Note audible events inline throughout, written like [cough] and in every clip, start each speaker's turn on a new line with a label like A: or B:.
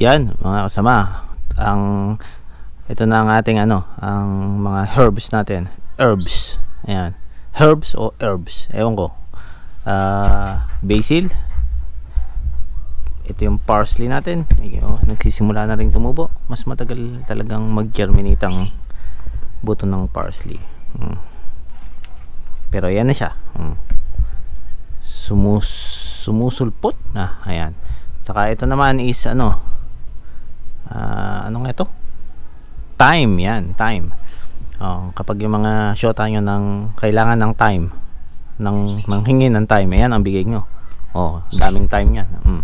A: Yan, mga kasama. Ang ito na ang ating ano, ang mga herbs natin. Herbs. Ayan. Herbs o herbs. Ewan ko. Ah, basil. Ito yung parsley natin. Medyo nagsisimula na rin tumubo. Mas matagal talagang mag-germinate ang buto ng parsley. Mm. Pero yan na siya. Mm. Sumus sumusulpot na. Ayan. Saka ito naman is ano, Ah, ano nga ito? Time, yan, time. Oh, kapag yung mga shota nyo ng kailangan ng time, ng manghingi ng time, ayan ang bigay nyo. Oh, daming time yan. Mm.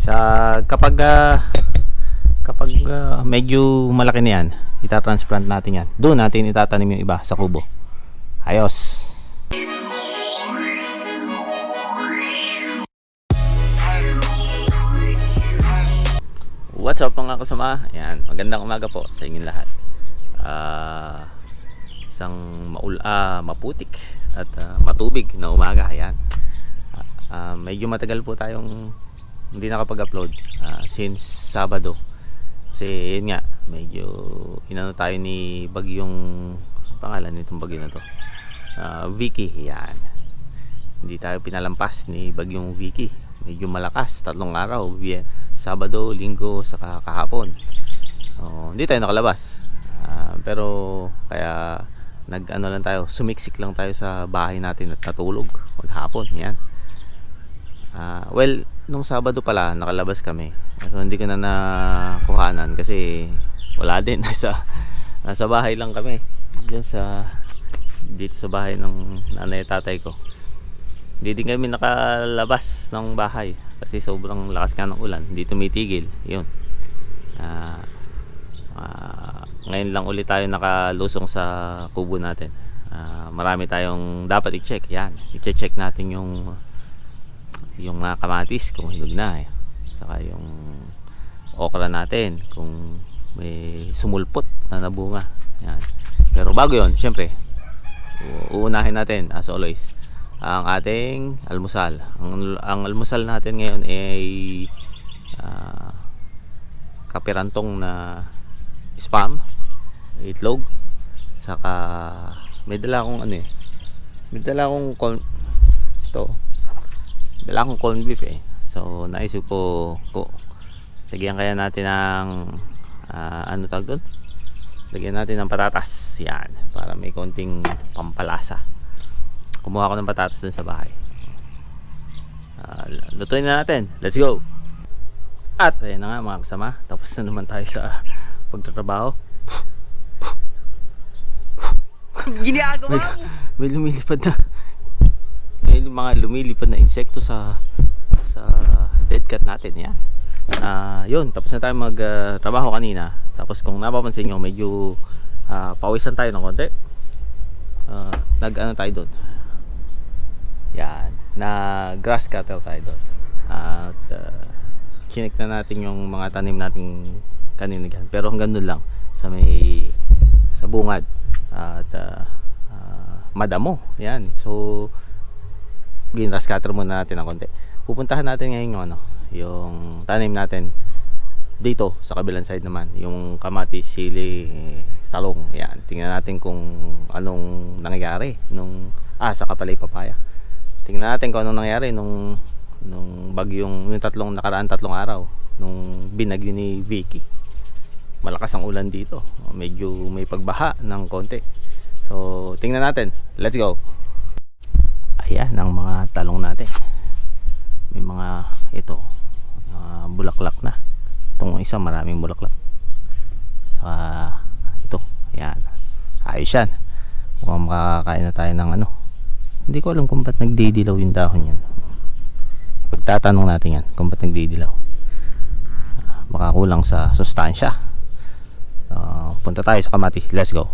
A: Sa kapag ah, kapag ah, medyo malaki na yan, itatransplant natin yan. Doon natin itatanim yung iba sa kubo. Ayos. What's up mga kasama? Ayan, magandang umaga po sa inyong lahat. Ah, isang maul ah, maputik at ah, matubig na umaga. Ayan. Ah, ah, medyo matagal po tayong hindi nakapag-upload ah, since Sabado. Kasi yun nga, medyo inano tayo ni bagyong pangalan nitong bagyo na to. Ah, Vicky, yan. Hindi tayo pinalampas ni bagyong Vicky. Medyo malakas, tatlong araw. Sabado, Linggo, saka kahapon. Oh, hindi tayo nakalabas. Ah, pero kaya nag ano lang tayo, sumiksik lang tayo sa bahay natin at natulog maghapon, yan. Ah, well, nung Sabado pala nakalabas kami. So hindi ko na nakuhanan kasi wala [laughs] din nasa nasa bahay lang kami. Diyan sa dito sa bahay ng nanay at tatay ko. Hindi din kami nakalabas ng bahay kasi sobrang lakas nga ng ulan. Hindi tumitigil. Yun. Ah, ah, ngayon lang ulit tayo nakalusong sa kubo natin. Ah, marami tayong dapat i-check. Yan. I-check natin yung yung mga kamatis kung hinog na eh. Saka yung okra natin kung may sumulpot na nabunga. Yan. Pero bago yon syempre, uunahin natin as always ang ating almusal. Ang, ang almusal natin ngayon ay ah, kapirantong na spam, itlog, saka may dala akong ano eh. May dala akong corn to. Dala akong corn beef eh. So naisip ko ko lagyan kaya natin ng ah, ano tawag doon? Lagyan natin ng patatas. Yan, para may konting pampalasa kumuha ako ng patatas dun sa bahay. Ah, lutuin na natin. Let's go! At ayun na nga mga kasama tapos na naman tayo sa pagtatrabaho.
B: Ginagawa
A: may,
B: mo.
A: may lumilipad na may mga lumilipad na insekto sa sa dead cat natin yan. Ah, yun tapos na tayo magtrabaho kanina. Tapos kung napapansin nyo medyo ah, pawisan tayo ng konti. Ah, nag ano tayo doon yan. Na grass cutter tayo doon. At uh, kinik na natin yung mga tanim nating kanina dyan pero hanggang doon lang sa may sa bungad. At uh, ah, madamo. Yan. So ginras cutter muna natin ng konti. Pupuntahan natin ngayon yung ano yung tanim natin dito sa kabilang side naman. Yung kamatis, sili, talong. Yan. Tingnan natin kung anong nangyari nung ah saka pala yung papaya tingnan natin kung anong nangyari nung nung bagyong yung tatlong nakaraan tatlong araw nung binagyo ni Vicky. Malakas ang ulan dito. Medyo may pagbaha ng konti. So tingnan natin. Let's go. Ayan ang mga talong natin. May mga ito ah, bulaklak na. Itong isa maraming bulaklak. Saka ito. Ayan. Ayos yan. Mukhang makakain na tayo ng ano hindi ko alam kung ba't nagdidilaw yung dahon yan. Pagtatanong natin yan kung ba't nagdidilaw. Ah, makakulang sa sustansya. Ah, punta tayo sa kamatis. Let's go.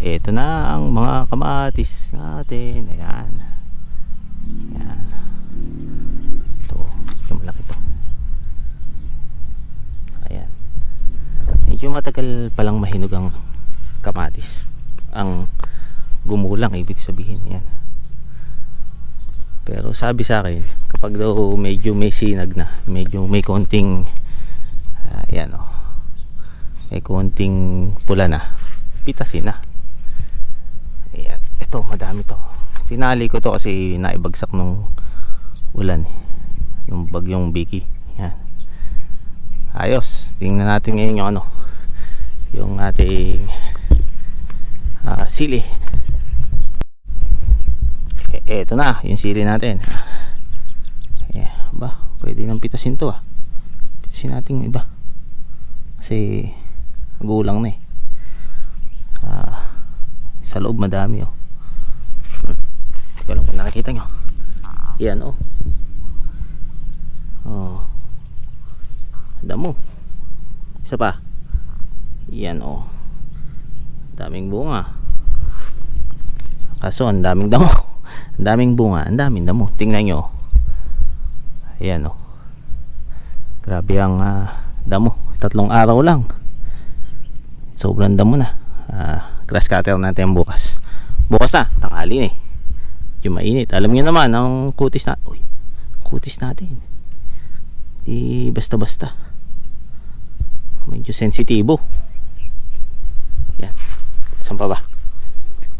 A: Ito na ang mga kamatis natin. Ayan. Ayan. Ito yung malaki to. Ayan. Medyo matagal palang mahinog ang kamatis. Ang gumulang ibig sabihin yan. Pero sabi sa akin kapag daw medyo may sinag na medyo may konting ah, ayan oh. May konting pula na pitasin na. Ayan ito madami to. Tinali ko to kasi naibagsak nung ulan eh. yung bagyong Vicky yan. Ayos tingnan natin ngayon yung ano yung ating ah, sili eto na yung sili natin. Eh, ba pwede nang pitasin to ah. Pitasin natin iba. Kasi magulang na eh. Ah, sa loob madami oh. Hmm. Teka lang kung nakikita nyo. Yan oh. Oh. Damo isa pa. Yan oh. Daming bunga. Kaso ang daming damo ang daming bunga ang daming damo. Tingnan nyo. Ayan oh. Grabe ang ah, damo. Tatlong araw lang. Sobrang damo na. Ah, grass cutter natin bukas. Bukas na. Tanghali eh. Yung mainit. Alam niyo naman ang kutis na uy kutis natin. Di basta basta medyo sensitibo. Yan saan pa ba?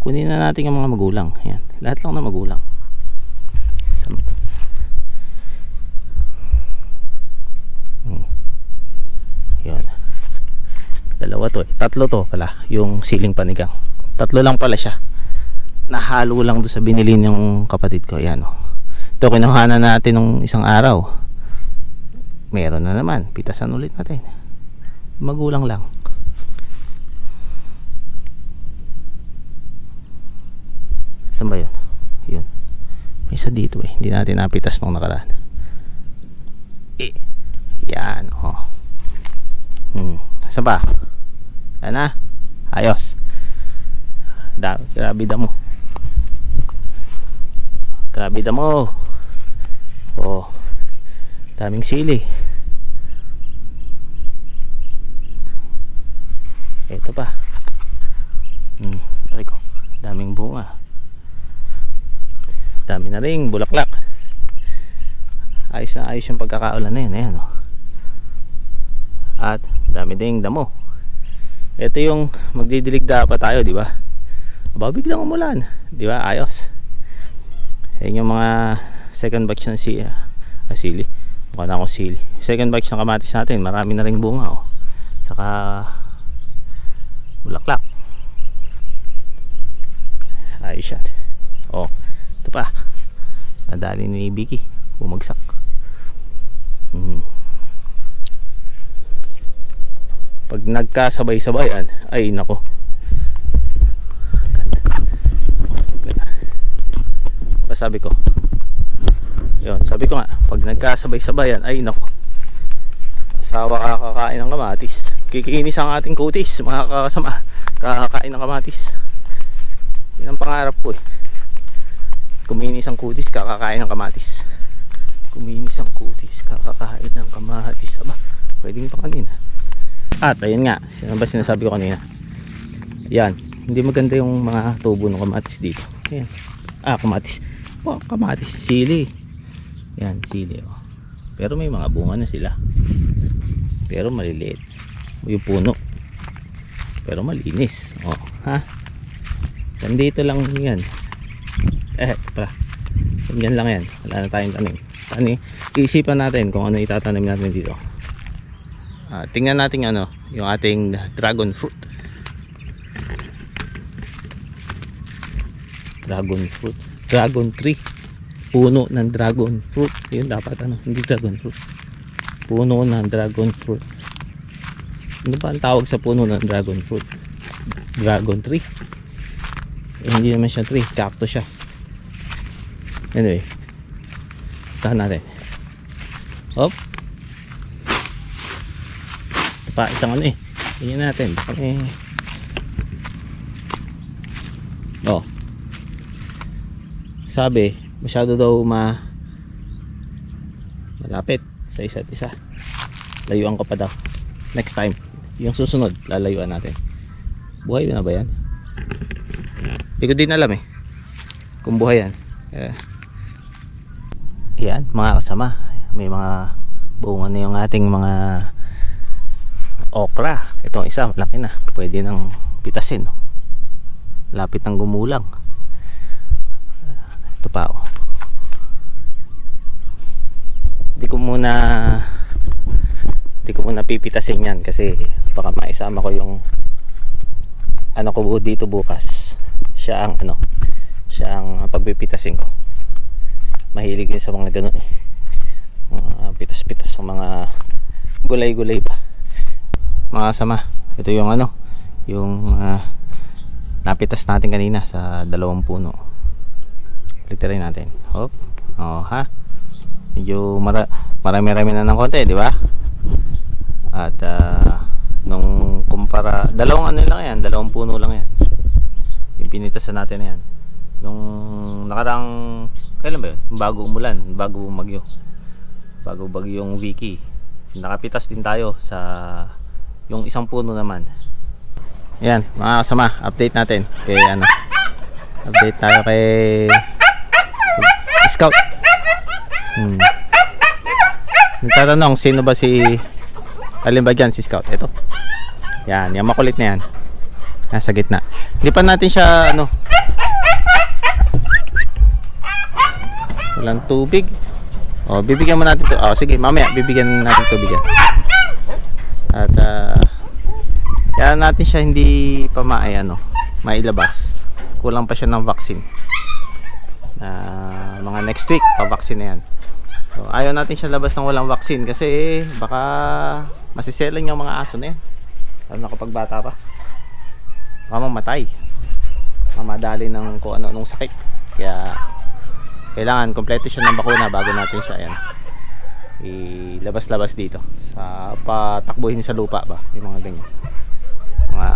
A: Kunin na natin yung mga magulang. Yan lahat lang na magulang Hmm. Yan. Dalawa to eh. Tatlo to pala. Yung siling panigang. Tatlo lang pala siya. Nahalo lang do sa binili ng kapatid ko. Yan oh. Ito kinuha na natin nung isang araw. Meron na naman. Pitasan ulit natin. Magulang lang. Saan ba yun? Yun. May isa dito eh. Hindi natin napitas nung nakaraan. Eh. Yan oh. Hmm. Saan ba? Yan na. Ayos. Da, grabe damo. Grabe damo. Oh. Daming sili. Ito pa. Hmm. Aray ko. Daming bunga. Dami na rin bulaklak. Ayos na ayos yung pagkakaulan na yun. Ayan oh. At dami ding damo. Ito yung magdidilig dapat tayo, di ba? Aba, biglang umulan. Di ba? Ayos. Yan yung mga second batch ng si, ah, sili. Mukha na akong sili. Second batch ng kamatis natin. Marami na ring bunga, oh. Saka bulaklak. Ayos siya. Oh, ito pa. Nadali ni Vicky. Bumagsak. Mhm. pag nagkasabay-sabayan ay nako. Sabi ko? Yun sabi ko nga pag nagkasabay-sabayan ay nako. Asawa kakakain ng kamatis. Kikinis ang ating kutis mga kakasama. Kakakain ng kamatis. Yun ang pangarap ko eh kuminis ang kutis kakakain ng kamatis kuminis ang kutis kakakain ng kamatis aba pwedeng pa kanina at ayun nga, sino ba sinasabi ko kanina? Yan, hindi maganda yung mga tubo ng kamatis dito. Ayan. Ah, kamatis. Oh, kamatis, sili. Yan, sili. Oh. Pero may mga bunga na sila. Pero maliliit. Yung puno. Pero malinis. Oh, ha? Nandito lang yan. Eh, pa. Yan lang yan. Wala na tayong tanim. Tani, iisipan natin kung ano itatanim natin dito. Ah, tingnan natin ano, yung ating dragon fruit. Dragon fruit. Dragon tree. Puno ng dragon fruit. Yun dapat ano, hindi dragon fruit. Puno ng dragon fruit. Ano ba ang tawag sa puno ng dragon fruit? Dragon tree. Eh, hindi naman siya tree, cactus siya. Anyway. Tahan natin. Hop pa isang ano eh. Tingnan natin. Baka may oh. Sabi masyado daw ma malapit sa isa't isa. Layuan ko pa daw. Next time. Yung susunod lalayuan natin. Buhay na ba yan? Hindi ko din alam eh. Kung buhay yan. Eh, Yan, mga kasama. May mga bunga na yung ating mga okra. Itong isa, malaki na. Pwede nang pitasin. no? Lapit ng gumulang. Ito pa, oh. Hindi ko muna hindi ko muna pipitasin yan kasi baka maisama ko yung ano ko dito bukas. Siya ang ano, siya ang pagpipitasin ko. Mahilig yun sa mga ganun eh. Mga pitas-pitas sa mga gulay-gulay ba. Mga sama, ito yung ano, yung ah, napitas natin kanina sa dalawang puno. Literin natin. Hop. Oh, ha. Medyo mara marami-rami na ng konti, di ba? At ah, nung kumpara, dalawang ano lang yan, dalawang puno lang yan. Yung pinitasan natin na yan. Nung nakarang, kailan ba yun? Bago umulan, bago umagyo. Bago bagyo yung Vicky. Nakapitas din tayo sa yung isang puno naman. Yan, mga kasama, update natin kay ano. Update tayo kay Scout. Hmm. Nagtatanong, sino ba si Alin si Scout? Ito. Yan, yung makulit na yan. Nasa gitna. Hindi pa natin siya, ano. Walang tubig. O, bibigyan mo natin to. O, sige, mamaya, bibigyan natin tubig yan. At, ah, kaya natin siya hindi pa maay, ano, mailabas. Kulang pa siya ng vaccine. Ah, mga next week, pa-vaccine na yan. So, ayaw natin siya labas ng walang vaccine kasi baka masiselan yung mga aso na yan. Lalo na kapag bata pa. Baka mamatay. Mamadali ng kung ano nung sakit. Kaya kailangan kompleto siya ng bakuna bago natin siya ayan, ilabas-labas dito sa patakbuhin sa lupa ba yung mga ganyan mga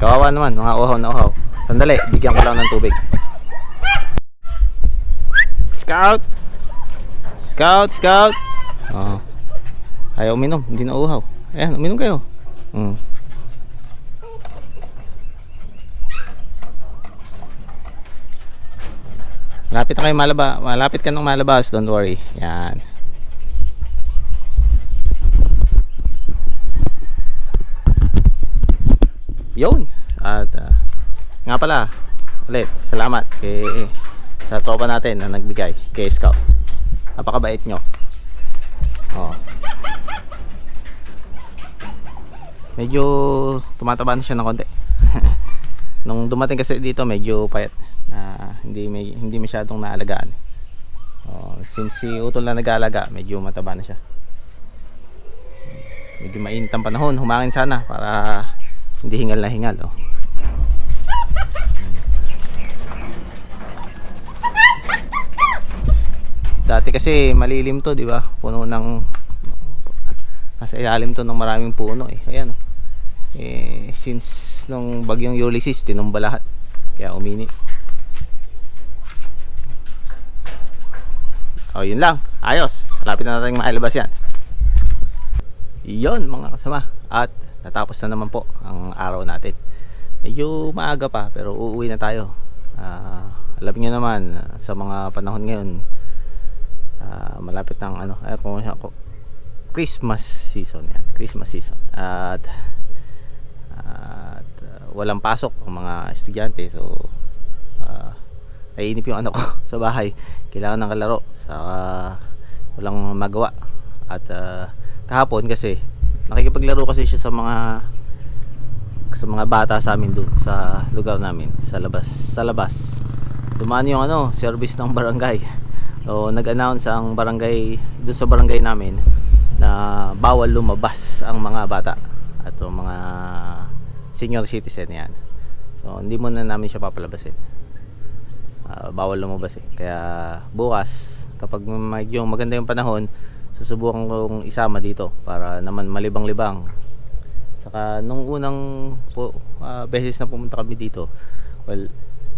A: kawawa naman mga uhaw na uhaw sandali bigyan ko lang ng tubig scout Scout, scout. Oh. Ayaw uminom, hindi na uhaw. Ayan, uminom kayo. Mm. Malapit na kayo malaba, malapit ka nang malabas, don't worry. Yan. Yun. At ah, nga pala, ulit, salamat kay sa tropa natin na nagbigay kay Scout napakabait nyo oh. medyo tumataba na siya ng konti [laughs] nung dumating kasi dito medyo payat na hindi may, hindi masyadong naalagaan oh, since si Utol na nag-aalaga medyo mataba na siya medyo mainit ang panahon humangin sana para hindi hingal na hingal oh. Dati kasi malilim to, di ba? Puno ng nasa ilalim to ng maraming puno eh. Ayan oh. Eh since nung bagyong Ulysses tinumba lahat. Kaya uminit. Oh, yun lang. Ayos. Malapit na natin mailabas yan. Yun mga kasama. At natapos na naman po ang araw natin. Medyo maaga pa pero uuwi na tayo. Ah, alam niyo naman sa mga panahon ngayon Ah, malapit ng ano ay kung ako Christmas season yan Christmas season at at uh, walang pasok ang mga estudyante so uh, naiinip yung ano ko [laughs] sa bahay kailangan ng kalaro sa walang magawa at uh, kahapon kasi nakikipaglaro kasi siya sa mga sa mga bata sa amin doon sa lugar namin sa labas sa labas dumaan yung ano service ng barangay So, nag-announce ang barangay doon sa barangay namin na bawal lumabas ang mga bata at mga senior citizen yan. So, hindi mo na namin siya papalabasin. Ah, bawal lumabas eh. Kaya bukas, kapag medyo maganda yung panahon, susubukan kong isama dito para naman malibang-libang. Saka nung unang po, ah, beses na pumunta kami dito, well,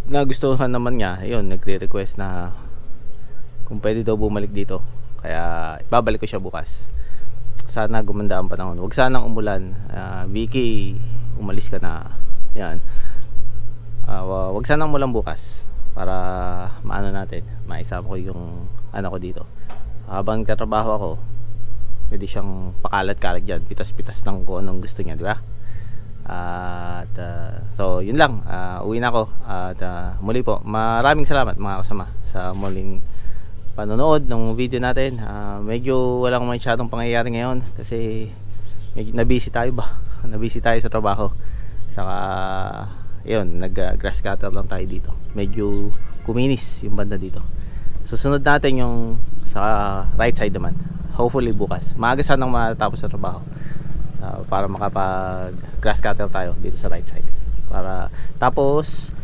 A: nagustuhan naman niya, ayun, nagre-request na kung pwede daw bumalik dito. Kaya ibabalik ko siya bukas. Sana gumanda ang panahon. Wag sanang umulan. Ah, Vicky umalis ka na. Yan. Wa- wag sanang umulan bukas para maano natin maisama ko yung ano ko dito. Habang katrabaho ako pwede siyang pakalat-kalat dyan. Pitas-pitas ng kung anong gusto niya di ba? At ah, so yun lang. Ah, uwi na ako. At ah, muli po maraming salamat mga kasama sa muling panonood ng video natin. Ah, medyo walang masyadong pangyayari ngayon kasi medyo nabisi tayo ba? [laughs] Nabisi tayo sa trabaho. Saka yun nag ah, grass cutter lang tayo dito. Medyo kuminis yung banda dito. Susunod natin yung sa right side naman. Hopefully bukas. Maaga sanang matapos sa trabaho. Sa, para makapag grass cutter tayo dito sa right side. Para tapos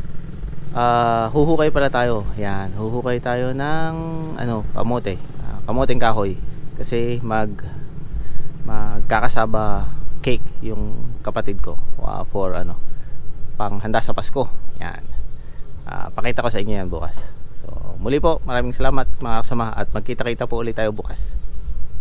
A: ah huhukay pala tayo. Yan huhukay tayo ng ano kamote. Ah, kamoteng kahoy. Kasi mag magkakasaba cake yung kapatid ko. Ah, for ano pang handa sa Pasko. Yan. Ah, pakita ko sa inyo yan bukas. So muli po maraming salamat mga kasama at magkita-kita po ulit tayo bukas